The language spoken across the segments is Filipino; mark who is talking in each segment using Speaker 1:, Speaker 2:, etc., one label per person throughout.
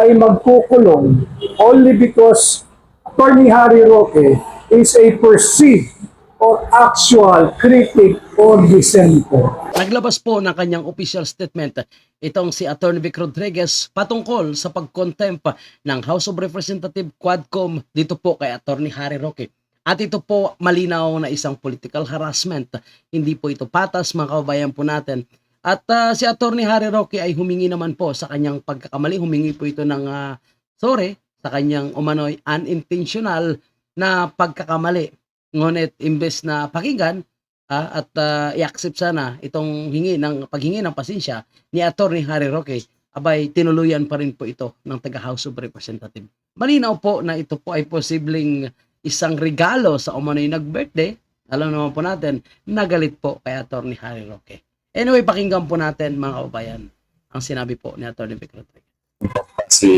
Speaker 1: ay magkukulong only because Attorney Harry Roque is a perceived or actual critic or dissenter.
Speaker 2: Naglabas po ng kanyang official statement itong si Attorney Vic Rodriguez patungkol sa pagkontempt ng House of Representative Quadcom dito po kay Attorney Harry Roque. At ito po malinaw na isang political harassment. Hindi po ito patas mga kababayan po natin. At ah, si Attorney Harry Roque ay humingi naman po sa kanyang pagkakamali. Humingi po ito ng ah, sorry sa kanyang umano'y unintentional na pagkakamali. Ngunit imbes na pakinggan ah, at ah, i-accept sana itong hingi ng paghingi ng pasensya ni Attorney Harry Roque, abay tinuluyan pa rin po ito ng taga House of Representative. Malinaw po na ito po ay posibleng isang regalo sa umano'y nag-birthday. Alam naman po natin, nagalit po kay Attorney Harry Roque. Anyway, pakinggan po natin mga kababayan ang sinabi po ni Attorney Vic Rodriguez.
Speaker 3: si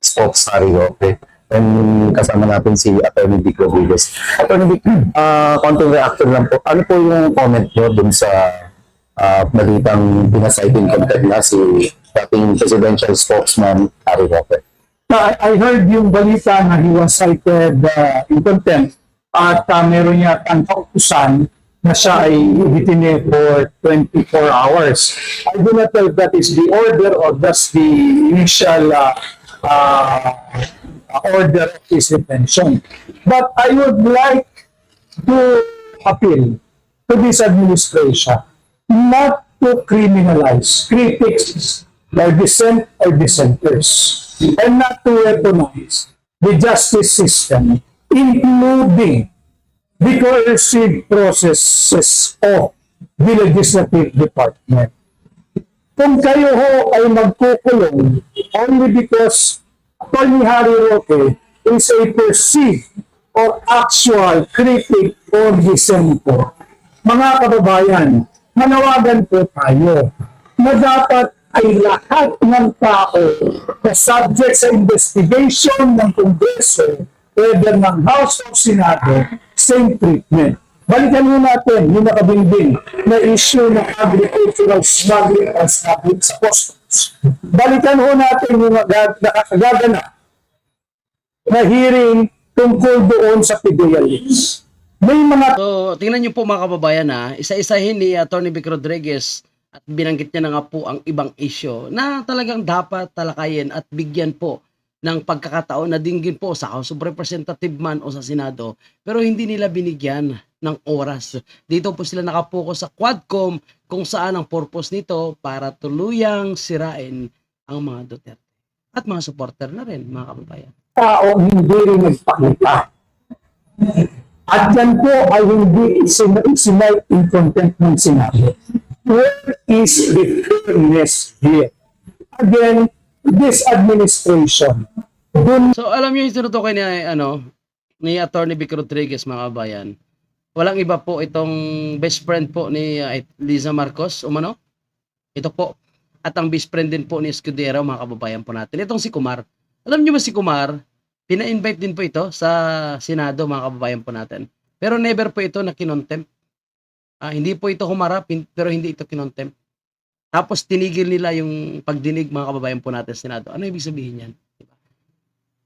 Speaker 3: Spokes Harry Roque. And kasama natin si Attorney Vic Rodriguez. Attorney Vic, ah konting reaction lang po. Ano po yung comment nyo dun sa ah balitang binasite in content na si dating presidential spokesman Harry Roque?
Speaker 1: Na I heard yung balita na he was cited uh, in contempt at uh, meron niya ang kautusan na siya ay ditine for 24 hours. I do not know if that is the order or that's the initial uh, uh, order of his detention. But I would like to appeal to this administration not to criminalize critics or dissent or dissenters and not to weaponize the justice system, including the coercive processes of the legislative department. Kung kayo ho ay magkukulong only because Attorney Harry Roque is a perceived or actual critic or dissenter, mga kababayan, manawagan po tayo na dapat ay lahat ng tao na subject sa investigation ng Kongreso, whether ng House of Senado, same treatment. Balikan mo natin yung nakabingbing na issue ng agricultural smuggling and smuggling sa. Balikan ho natin yung nakagaganap na hearing tungkol doon sa list. May mga
Speaker 2: So, tingnan niyo po mga kababayan ha, isa-isahin ni Attorney Vic Rodriguez at binanggit niya na nga po ang ibang issue na talagang dapat talakayin at bigyan po ng pagkakataon na dinggin po sa House of Representative man o sa Senado pero hindi nila binigyan ng oras. Dito po sila nakapokus sa Quadcom kung saan ang purpose nito para tuluyang sirain ang mga Duterte at mga supporter na rin mga kababayan.
Speaker 1: tao hindi rin nagpakita. At yan po ay hindi isin- isinay in contempt ng Senado. Where is the fairness here? Again, this administration, dun
Speaker 2: So alam niyo yung tinutukoy ni ano ni Attorney Vic Rodriguez mga kabayan. Walang iba po itong best friend po ni uh, Liza Marcos, umano. Ito po. At ang best friend din po ni Escudero, mga kababayan po natin. Itong si Kumar. Alam niyo ba si Kumar? Pina-invite din po ito sa Senado, mga kababayan po natin. Pero never po ito na kinontempt. Ah, hindi po ito humarap, pero hindi ito kinontempt. Tapos tinigil nila yung pagdinig mga kababayan po natin Senado. Ano ibig sabihin yan?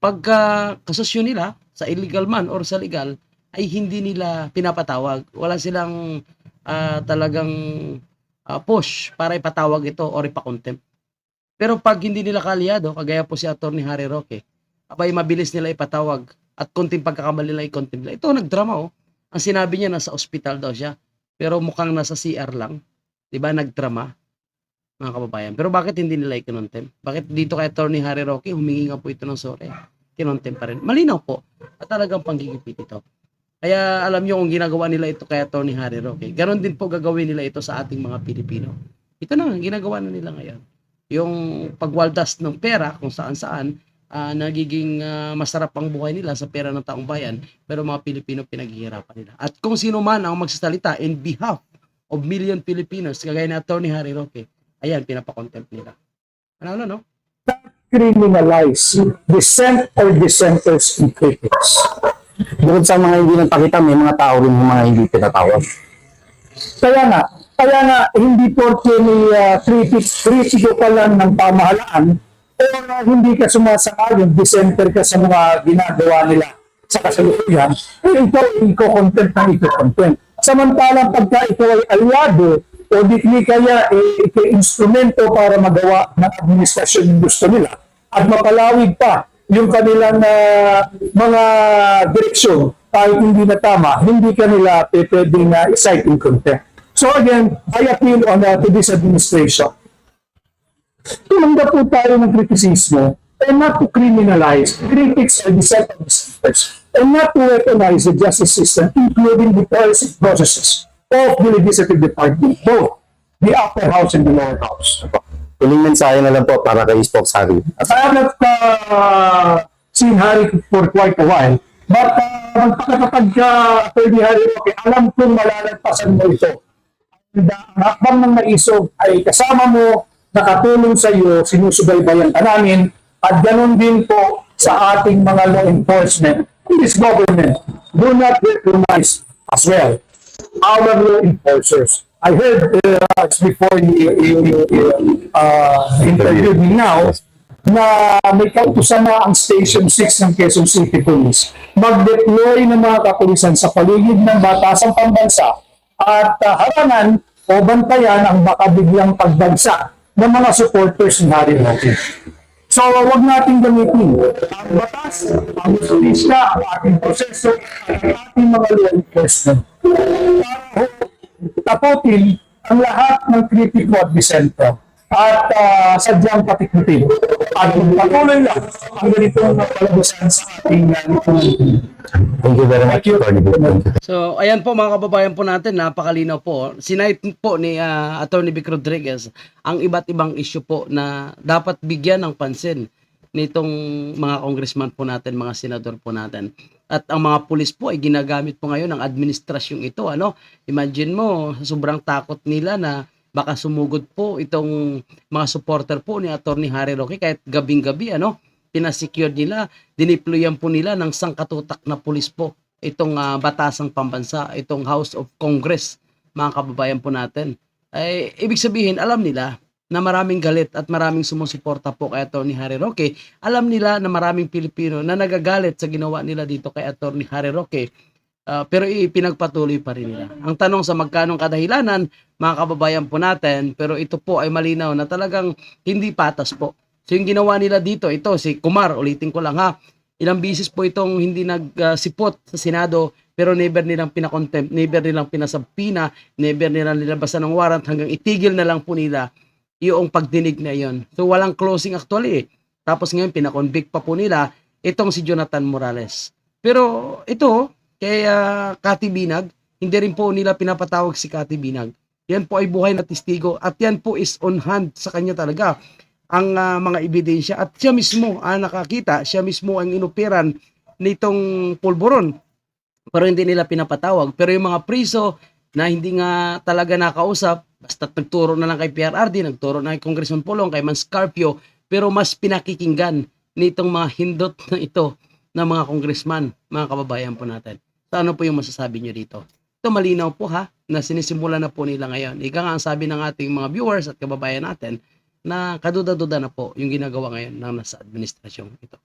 Speaker 2: pagka kasosyo nila sa illegal man or sa legal ay hindi nila pinapatawag. Wala silang ah, talagang ah, push para ipatawag ito or ipakontempt. Pero pag hindi nila kalyado, kagaya po si Attorney Harry Roque, abay mabilis nila ipatawag at konting pagkakamali nila i-contempt. Ito nagdrama oh. Ang sinabi niya nasa ospital daw siya. Pero mukhang nasa CR lang. 'Di ba? Nagdrama mga kababayan. Pero bakit hindi nila i-contempt? Bakit dito kay Attorney Harry Roque humingi nga po ito ng sorry? Kinontem pa rin. Malinaw po. At talagang panggigipit ito. Kaya alam nyo kung ginagawa nila ito kay Attorney Harry Roque. Ganon din po gagawin nila ito sa ating mga Pilipino. Ito na, ginagawa na nila ngayon. Yung pagwaldas ng pera kung saan saan, ah, nagiging ah, masarap ang buhay nila sa pera ng taong bayan, pero mga Pilipino pinaghihirapan nila. At kung sino man ang magsasalita in behalf of million Filipinos, kagaya ni Attorney Harry Roque, ayan, pinapakontempt nila. Ano, no?
Speaker 1: criminalize dissent or dissenters and critics.
Speaker 3: Bukod sa mga hindi nagpakita, may mga tao rin mga hindi pinatawag.
Speaker 1: Kaya nga, kaya nga, hindi porke may uh, critic, kritiko ka lang ng pamahalaan, o uh, hindi ka sumasang-ayon, dissenter ka sa mga ginagawa nila sa kasalukuyan, eh, ikaw iko-content ng iko-content. Samantalang pagka ikaw ay aliado o di kaya eh, ika-instrumento para magawa ng administrasyon yung gusto nila. At mapalawig pa yung kanilang ah, mga direksyon kahit hindi na tama, hindi ka nila eh, pwedeng uh, cite in. So again, I appeal on uh, to this administration. Tumanggap po tayo ng kritisismo and not to criminalize critics or dissenters and not to weaponize the justice system, including the policy processes of the legislative department, both the upper house and the lower house.
Speaker 3: Huling mensahe na lang po para kay Spokesary.
Speaker 1: I have not uh, seen Harry for quite a while, but uh, magpakatapag ka, Attorney Harry, okay, alam kong malalagpasan mo ito. And uh, ang hakbang ng naisog ay kasama mo, nakatulong sa iyo, sinusubaybayan ka namin, at ganun din po sa ating mga law enforcement in this government. Do not recognize as well our law enforcers. I heard uh, before you, you, you uh, interviewed me now na may kautusan na ang Station 6 ng Quezon City Police mag-deploy ng mga kapulisan sa paligid ng batasang pambansa at uh, harangan o bantayan ang baka biglang pagbagsak ng mga supporters ng Harry Roque. So, wag nating gamitin ang batas, ang justisya, ang ating proseso, ang ating mga law enforcement taputin ang lahat ng kritiko at disento at uh, sadyang patikutin. At patuloy lang ang ganitong palabasan sa ating uh, lipunan.
Speaker 3: Thank you very much.
Speaker 2: So, ayan po mga kababayan po natin, napakalinaw po. Sinight po ni ah, Attorney Vic Rodriguez ang iba't ibang issue po na dapat bigyan ng pansin nitong mga congressman po natin, mga senador po natin. At ang mga pulis po ay ginagamit po ngayon ng administrasyong ito. Ano? Imagine mo, sobrang takot nila na baka sumugod po itong mga supporter po ni Attorney Harry Roque kahit gabing-gabi ano pinasecure nila diniployan po nila ng sangkatutak na pulis po itong ah, batasang pambansa itong House of Congress mga kababayan po natin ay ibig sabihin alam nila na maraming galit at maraming sumusuporta po kay Attorney Harry Roque. Alam nila na maraming Pilipino na nagagalit sa ginawa nila dito kay Attorney Harry Roque. Ah, pero ipinagpatuloy pa rin nila. Ang tanong sa magkanong kadahilanan, mga kababayan po natin, pero ito po ay malinaw na talagang hindi patas po. So yung ginawa nila dito, ito si Kumar, ulitin ko lang ha, ilang bisis po itong hindi nagsipot sa Senado, pero never nilang pinakontempt, never nilang pinasabpina, never nilang nilabasan ng warrant hanggang itigil na lang po nila yung pagdinig na yon. So walang closing actually eh. Tapos ngayon pinakonvict pa po nila itong si Jonathan Morales. Pero ito, kay ah, Cathy Binag, hindi rin po nila pinapatawag si Cathy Binag. Yan po ay buhay na testigo at yan po is on hand sa kanya talaga ang ah, mga ebidensya at siya mismo ang nakakita, siya mismo ang inupiran nitong pulburon. Pero hindi nila pinapatawag. Pero yung mga priso na hindi nga talaga nakausap, basta nagturo na lang kay PRRD, nagturo na kay Congressman Pulong, kay Man Scarpio, pero mas pinakikinggan nitong mga hindot na ito ng mga congressman, mga kababayan po natin. So ano po yung masasabi nyo dito? Ito malinaw po ha, na sinisimula na po nila ngayon. Ika nga ang sabi ng ating mga viewers at kababayan natin, na kaduda-duda na po yung ginagawa ngayon ng nasa administrasyong ito.